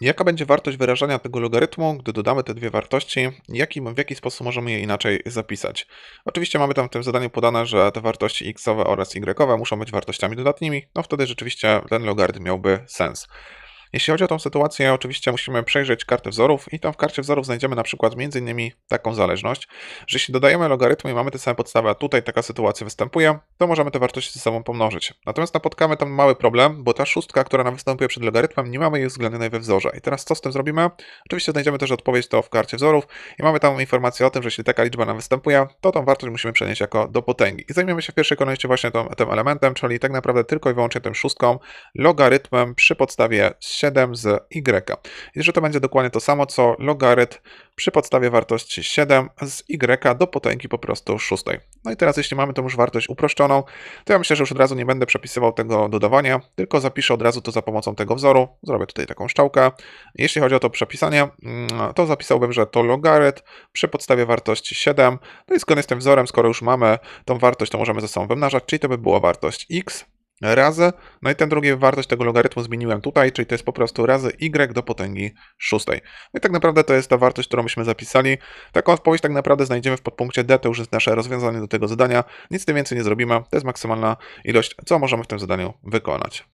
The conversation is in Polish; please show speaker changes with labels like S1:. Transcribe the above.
S1: Jaka będzie wartość wyrażania tego logarytmu, gdy dodamy te dwie wartości? W jaki sposób możemy je inaczej zapisać? Oczywiście mamy tam w tym zadaniu podane, że te wartości xowe oraz y muszą być wartościami dodatnimi, no wtedy rzeczywiście ten logarytm miałby sens. Jeśli chodzi o tą sytuację, oczywiście musimy przejrzeć kartę wzorów i tam w karcie wzorów znajdziemy na przykład m.in. taką zależność, że jeśli dodajemy logarytmy i mamy te same podstawy, a tutaj taka sytuacja występuje, to możemy te wartości ze sobą pomnożyć. Natomiast napotkamy tam mały problem, bo ta szóstka, która nam występuje przed logarytmem, nie mamy jej uwzględnionej we wzorze. I teraz co z tym zrobimy? Oczywiście znajdziemy też odpowiedź to w karcie wzorów i mamy tam informację o tym, że jeśli taka liczba nam występuje, to tą wartość musimy przenieść jako do potęgi. I zajmiemy się w pierwszej kolejności właśnie tą, tym elementem, czyli tak naprawdę tylko i wyłącznie tym szóstką, logarytmem przy podstawie 7 z y. I że to będzie dokładnie to samo, co logarytm przy podstawie wartości 7 z y do potęgi po prostu 6. No i teraz jeśli mamy tą już wartość uproszczoną, to ja myślę, że już od razu nie będę przepisywał tego dodawania, tylko zapiszę od razu to za pomocą tego wzoru. Zrobię tutaj taką szczałkę. Jeśli chodzi o to przepisanie, mm, to zapisałbym, że to logarytm przy podstawie wartości 7. No i zgodnie z tym wzorem, skoro już mamy tą wartość, to możemy ze sobą wymnażać, czyli to by była wartość x razy, no i tę drugą wartość tego logarytmu zmieniłem tutaj, czyli to jest po prostu razy y do potęgi szóstej. No i tak naprawdę to jest ta wartość, którą myśmy zapisali. Taką odpowiedź tak naprawdę znajdziemy w podpunkcie D, to już jest nasze rozwiązanie do tego zadania. Nic tym więcej nie zrobimy, to jest maksymalna ilość, co możemy w tym zadaniu wykonać.